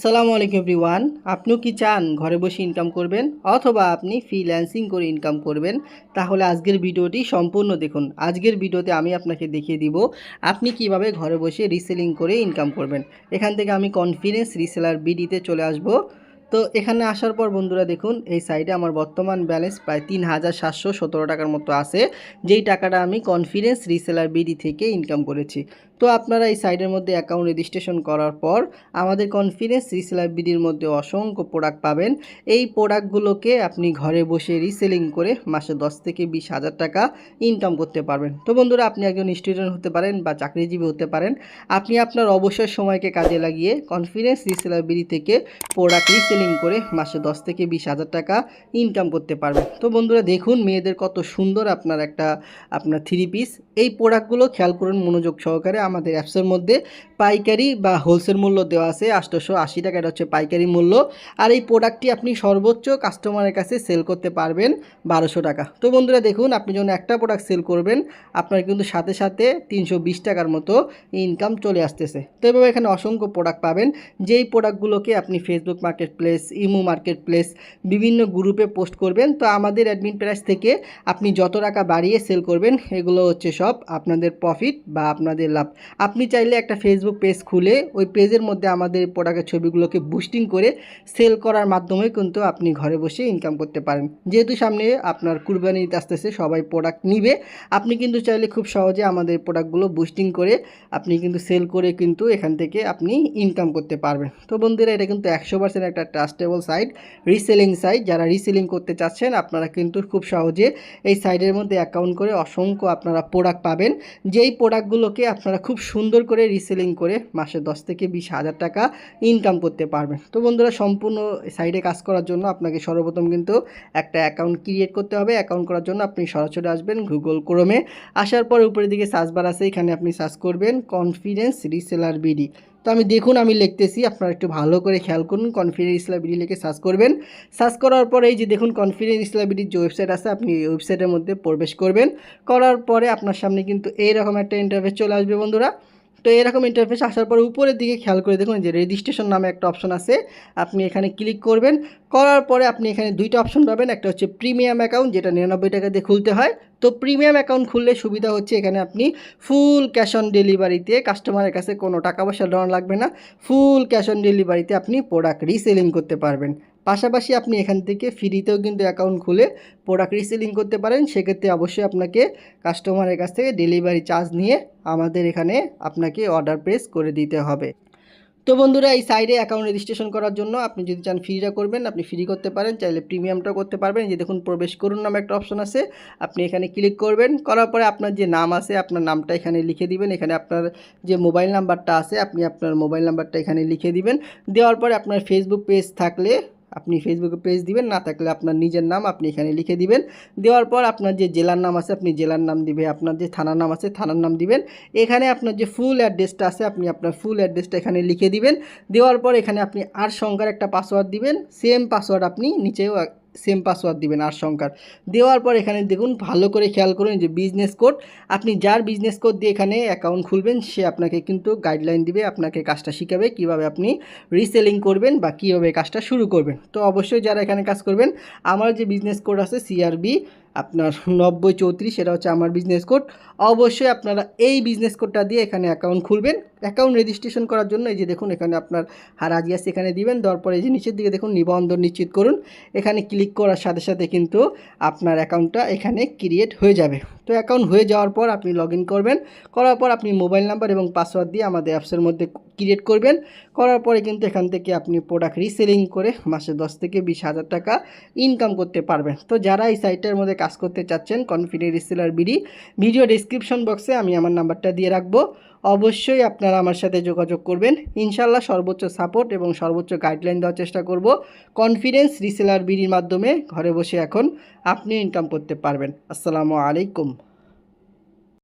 আসসালামু আলাইকুম এভরিওয়ান। আপনিও কি চান ঘরে বসে ইনকাম করবেন অথবা আপনি ফ্রিল্যান্সিং করে ইনকাম করবেন? তাহলে আজকের ভিডিওটি সম্পূর্ণ দেখুন। আজকের ভিডিওতে আমি আপনাকে দেখিয়ে দিব আপনি কীভাবে ঘরে বসে রিসেলিং করে ইনকাম করবেন। এখান থেকে আমি কনফিডেন্স রিসেলার বিডিতে চলে আসব। তো এখানে আসার পর বন্ধুরা দেখুন, এই সাইডে আমার বর্তমান ব্যালেন্স প্রায় তিন হাজার সাতশো সতেরো টাকার মতো আছে। যেই টাকাটা আমি কনফিডেন্স রিসেলার বিডি থেকে ইনকাম করেছি। তো আপনারা এই সাইডের মধ্যে অ্যাকাউন্ট রেজিস্ট্রেশন করার পর আমাদের কনফিডেন্স রিসেলার বিডির মধ্যে অসংখ্য প্রোডাক্ট পাবেন। এই প্রোডাক্টগুলোকে আপনি ঘরে বসে রিসেলিং করে মাসে দশ থেকে বিশ হাজার টাকা ইনকাম করতে পারবেন। তো বন্ধুরা, আপনি একজন স্টুডেন্ট হতে পারেন বা চাকরিজীবী হতে পারেন। আপনি আপনার অবসর সময়কে কাজে লাগিয়ে কনফিডেন্স রিসেলার বিডি থেকে প্রোডাক্ট রিসেলিং করে মাসে দশ থেকে বিশ হাজার টাকা ইনকাম করতে পারবেন। তো বন্ধুরা, দেখুন মেয়েদের কত সুন্দর আপনার একটা, আপনার থ্রি পিস এই প্রোডাক্টগুলো খেয়াল করুন মনোযোগ সহকারে। আমাদের অ্যাপসের মধ্যে পাইকারি বা হোলসেল মূল্য দেওয়া আছে আটশোশো আশি টাকা, এটা হচ্ছে পাইকারি মূল্য। আর এই প্রোডাক্টটি আপনি সর্বোচ্চ কাস্টমারের কাছে সেল করতে পারবেন বারোশো টাকা। তো বন্ধুরা দেখুন, আপনি যখন একটা প্রোডাক্ট সেল করবেন, আপনার কিন্তু সাথে সাথে তিনশো বিশ টাকার মতো ইনকাম চলে আসতেছে। তো এভাবে এখানে অসংখ্য প্রোডাক্ট পাবেন। যেই প্রোডাক্টগুলোকে আপনি Facebook market place Imo market place বিভিন্ন গ্রুপে পোস্ট করবেন, তো আমাদের অ্যাডমিন প্রাইস থেকে আপনি যত টাকা বাড়িয়ে সেল করবেন, এগুলো হচ্ছে সব আপনাদের প্রফিট বা আপনাদের লাভ। আপনি চাইলে একটা ফেসবুক পেজ খুলে ওই পেজের মধ্যে আমাদের প্রোডাক্টের ছবিগুলোকে বুস্টিং করে সেল করার মাধ্যমে কিন্তু আপনি ঘরে বসে ইনকাম করতে পারেন। যেহেতু সামনে আপনার কুরবানি ঈদ আসতেছে, সবাই প্রোডাক্ট নিবে। আপনি কিন্তু চাইলে খুব সহজে আমাদের প্রোডাক্টগুলো বুস্টিং করে আপনি কিন্তু সেল করে কিন্তু এখান থেকে আপনি ইনকাম করতে পারবেন। তো বন্ধুরা, এটা কিন্তু একশো পার্সেন্ট একটা ট্রাস্টেবল সাইট রিসেলিং সাইট যারা রিসেলিং করতে চাচ্ছেন, আপনারা কিন্তু খুব সহজে এই সাইটের মধ্যে অ্যাকাউন্ট করে অসংখ্য আপনারা প্রোডাক্ট পাবেন। যেই প্রোডাক্টগুলোকে আপনারা খুব সুন্দর করে রিসেলিং করে মাসে দশ থেকে বিশ হাজার টাকা ইনকাম করতে পারবেন। তো বন্ধুরা, সম্পূর্ণ সাইডে কাজ করার জন্য আপনাকে সর্বপ্রথম কিন্তু একটা অ্যাকাউন্ট ক্রিয়েট করতে হবে। অ্যাকাউন্ট করার জন্য আপনি সরাসরি আসবেন গুগল ক্রোমে আসার পর উপরের দিকে সার্চবার আছে, এখানে আপনি সার্চ করবেন কনফিডেন্স রিসেলার বিডি তো আমি দেখুন, আমি লিখতেছি, আপনারা একটু ভালো করে খেয়াল করুন কনফিডেন্স ইসলাবিডি লিখে সার্চ করবেন। সার্চ করার পরে এই যে দেখুন কনফিডেন্স ইসলাবিডির যে ওয়েবসাইট আছে, আপনি এই ওয়েবসাইটের মধ্যে প্রবেশ করবেন। করার পরে আপনার সামনে কিন্তু এইরকম একটা ইন্টারফেস চলে আসবে বন্ধুরা। তো এরকম ইন্টারফেস আসার পর উপরের দিকে খেয়াল করে দেখুন যে রেজিস্ট্রেশন নামে একটা অপশন আছে। আপনি এখানে ক্লিক করবেন। করার পরে আপনি এখানে দুইটা অপশন পাবেন। একটা হচ্ছে প্রিমিয়াম অ্যাকাউন্ট যেটা নিরানব্বই টাকা দিয়ে খুলতে হয়। তো প্রিমিয়াম অ্যাকাউন্ট খুললে সুবিধা হচ্ছে এখানে আপনি ফুল ক্যাশ অন ডেলিভারিতে কাস্টমারের কাছে কোনো টাকা পয়সা দেওয়া লাগবে না। ফুল ক্যাশ অন ডেলিভারিতে আপনি প্রোডাক্ট রিসেলিং করতে পারবেন। পাশাপাশি আপনি এখান থেকে ফ্রিতেও কিন্তু অ্যাকাউন্ট খুলে প্রোডাক্ট রিসেলিং করতে পারেন। সেক্ষেত্রে অবশ্যই আপনাকে কাস্টমারের কাছ থেকে ডেলিভারি চার্জ নিয়ে আমাদের এখানে আপনাকে অর্ডার প্রেস করে দিতে হবে। তো বন্ধুরা, এই সাইডে অ্যাকাউন্ট রেজিস্ট্রেশন করার জন্য আপনি যদি চান ফ্রিটা করবেন, আপনি ফ্রি করতে পারেন, চাইলে প্রিমিয়ামটাও করতে পারবেন। যে দেখুন, প্রবেশ করুন নামে একটা অপশন আছে। আপনি এখানে ক্লিক করবেন। করার পরে আপনার যে নাম আছে, আপনার নামটা এখানে লিখে দিবেন। এখানে আপনার যে মোবাইল নাম্বারটা আছে, আপনি আপনার মোবাইল নাম্বারটা এখানে লিখে দিবেন। দেওয়ার পরে আপনার ফেসবুক পেজ থাকলে আপনি ফেসবুকে পেজ দিবেন, না থাকলে আপনার নিজের নাম আপনি এখানে লিখে দিবেন। দেওয়ার পর আপনার যে জেলার নাম আছে, আপনি জেলার নাম দিবে, আপনার যে থানার নাম আছে, থানার নাম দিবেন। এখানে আপনার যে ফুল অ্যাড্রেসটা আছে, আপনি আপনার ফুল অ্যাড্রেসটা এখানে লিখে দিবেন। দেওয়ার পর এখানে আপনি আর সংখ্যার একটা পাসওয়ার্ড দিবেন। সেম পাসওয়ার্ড আপনি নিচেও সেম পাসওয়ার্ড দিবেন, আর সংখ্যার। দেওয়ার পর এখানে দেখুন, ভালো করে খেয়াল করুন যে বিজনেস কোড আপনি যার বিজনেস কোড দিয়ে এখানে অ্যাকাউন্ট খুলবেন, সে আপনাকে কিন্তু গাইডলাইন দিবে, আপনাকে কাজটা শিখাবে, কীভাবে আপনি রিসেলিং করবেন বা কীভাবে কাজটা শুরু করবেন। তো অবশ্যই যারা এখানে কাজ করবেন, আমার যে বিজনেস কোড আছে সিআরবি আপনার নব্বই চৌত্রিশ এটা হচ্ছে আমার বিজনেস কোড অবশ্যই আপনারা এই বিজনেস কোডটা দিয়ে এখানে অ্যাকাউন্ট খুলবেন। অ্যাকাউন্ট রেজিস্ট্রেশন করার জন্য এই যে দেখুন, এখানে আপনার হারাজিয়াস এখানে দিবেন। তারপরে পরে এই যে নিচের দিকে দেখুন, নিবন্ধন নিশ্চিত করুন। এখানে ক্লিক করার সাথে সাথে কিন্তু আপনার অ্যাকাউন্টটা এখানে ক্রিয়েট হয়ে যাবে। তো অ্যাকাউন্ট হয়ে যাওয়ার পর আপনি লগ করবেন। করার পর আপনি মোবাইল নাম্বার এবং পাসওয়ার্ড দিয়ে আমাদের অ্যাপসের মধ্যে ক্রিয়েট করবেন। করার পরে কিন্তু এখান থেকে আপনি প্রোডাক্ট রিসেলিং করে মাসে দশ থেকে বিশ হাজার টাকা ইনকাম করতে পারবেন। তো যারা এই সাইটের মধ্যে কাজ করতে চাচ্ছেন Confident Reseller BD video description বক্সে আমি আমার নাম্বারটা দিয়ে রাখব। অবশ্যই আপনারা আমার সাথে যোগাযোগ করবেন। ইনশাল্লাহ সর্বোচ্চ সাপোর্ট এবং সর্বোচ্চ গাইডলাইন দেওয়ার চেষ্টা করব। কনফিডেন্স রিসেলার বিডির মাধ্যমে ঘরে বসে এখন আপনি ইনকাম করতে পারবেন। আসসালামু আলাইকুম।